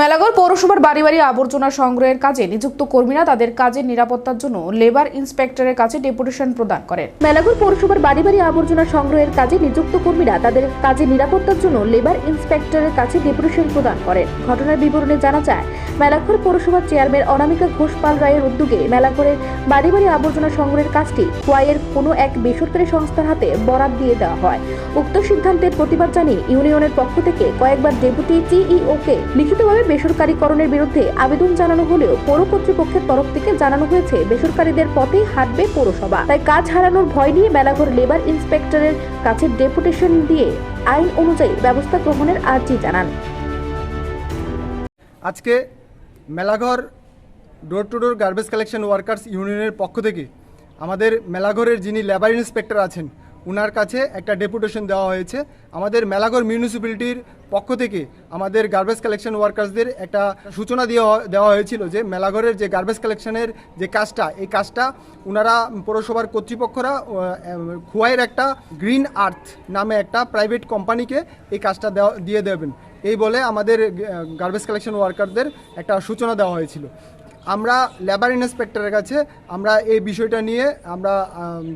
মেলাগড় পৌরসভার বাড়ি বাড়ি আবর্জনা সংগ্রহের কাজে নিযুক্ত কর্মীরা তাদের কাজের নিরাপত্তার জন্য লেবার ইন্সপেক্টরের কাছে ডেপুটেশন প্রদান করেন। মেলাগড় পৌরসভার বাড়ি বাড়ি আবর্জনা সংগ্রহের কাজে নিযুক্ত কর্মীরা তাদের কাজে নিরাপত্তার জন্য লেবার ইন্সপেক্টরের কাছে ডেপুটেশন প্রদান করেন। ঘটনার বিবরণে জানা যায় মেলাঘর পৌরসভার চেয়ারম্যান অনামিকা ঘোষ পাল রায়ের উদ্যোগে মেলাঘরের বাড়ি বাড়ি আবর্জনা সংগ্রহের কাজটি কোয়াইয়ের কোনো এক বেসরকারি সংস্থার হাতে বরাদ দিয়ে দেওয়া হয়। উক্ত সিদ্ধান্তের প্রতিবাদ জানিয়ে ইউনিয়নের পক্ষ থেকে কয়েকবার ডেপুটি সিইওকে লিখিতভাবে বেসরকারীকরণের বিরুদ্ধে আবেদন জানানো হলেও পৌর কর্তৃপক্ষের তরফ থেকে জানানো হয়েছে, বেসরকারিদের পথেই হাঁটবে পৌরসভা। তাই কাজ হারানোর ভয় নিয়ে মেলাঘর লেবার ইন্সপেক্টরের কাছে ডেপুটেশন দিয়ে আইন অনুযায়ী ব্যবস্থা গ্রহণের আর্জি জানান। আজকে Melaghar door to door garbage collection workers ইউনিয়নের পক্ষ থেকে আমাদের মেলাঘরের যিনি লেবার ইন্সপেক্টর আছেন উনার কাছে একটা ডেপুটেশন দেওয়া হয়েছে। আমাদের মেলাঘর মিউনিসিপ্যালিটির পক্ষ থেকে আমাদের গার্বেজ কালেকশন ওয়ার্কার্সদের একটা সূচনা দেওয়া দেওয়া হয়েছিল যে মেলাঘরের যে গার্বেজ কালেকশনের যে কাজটা, এই কাজটা ওনারা পৌরসভার কর্তৃপক্ষরা খুয়াইয়ের একটা গ্রিন আর্থ নামে একটা প্রাইভেট কোম্পানিকে এই কাজটা দিয়ে দেবেন। এই বলে আমাদের গার্বেজ কালেকশন ওয়ার্কারদের একটা সূচনা দেওয়া হয়েছিল। আমরা লেবার ইন্সপেক্টরের কাছে আমরা এই বিষয়টা নিয়ে আমরা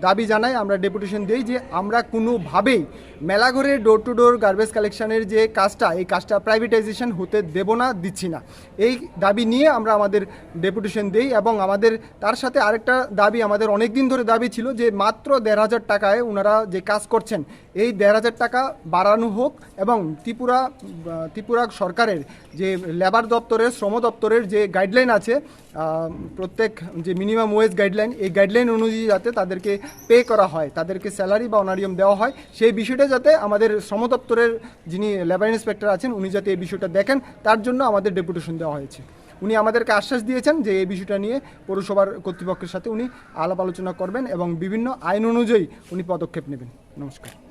দাবি জানাই, আমরা ডেপুটেশন দিই যে আমরা কোনোভাবেই মেলাঘরে ডোর টু ডোর গার্বেজ কালেকশনের যে কাজটা, এই কাজটা প্রাইভেটাইজেশন হতে দেব না, দিচ্ছি না। এই দাবি নিয়ে আমরা আমাদের ডেপুটেশন দিই এবং আমাদের, তার সাথে আরেকটা দাবি আমাদের অনেক দিন ধরে দাবি ছিল যে মাত্র দেড় হাজার টাকায় ওনারা যে কাজ করছেন, এই দেড় হাজার টাকা বাড়ানো হোক এবং ত্রিপুরা ত্রিপুরা সরকারের যে লেবার দপ্তরের, শ্রম দপ্তরের যে গাইডলাইন আছে প্রত্যেক যে মিনিমাম ওয়েজ গাইডলাইন এই গাইডলাইন অনুযায়ী যাতে তাদেরকে পে করা হয়, তাদেরকে স্যালারি বা অনারিয়াম দেওয়া হয়, সেই বিষয়টা যাতে আমাদের শ্রম দপ্তরের যিনি লেবার ইন্সপেক্টর আছেন, উনি যাতে এই বিষয়টা দেখেন, তার জন্য আমাদের ডেপুটেশন দেওয়া হয়েছে। উনি আমাদেরকে আশ্বাস দিয়েছেন যে এই বিষয়টা নিয়ে পৌরসভার কর্তৃপক্ষের সাথে উনি আলাপ আলোচনা করবেন এবং বিভিন্ন আইন অনুযায়ী উনি পদক্ষেপ নেবেন। নমস্কার।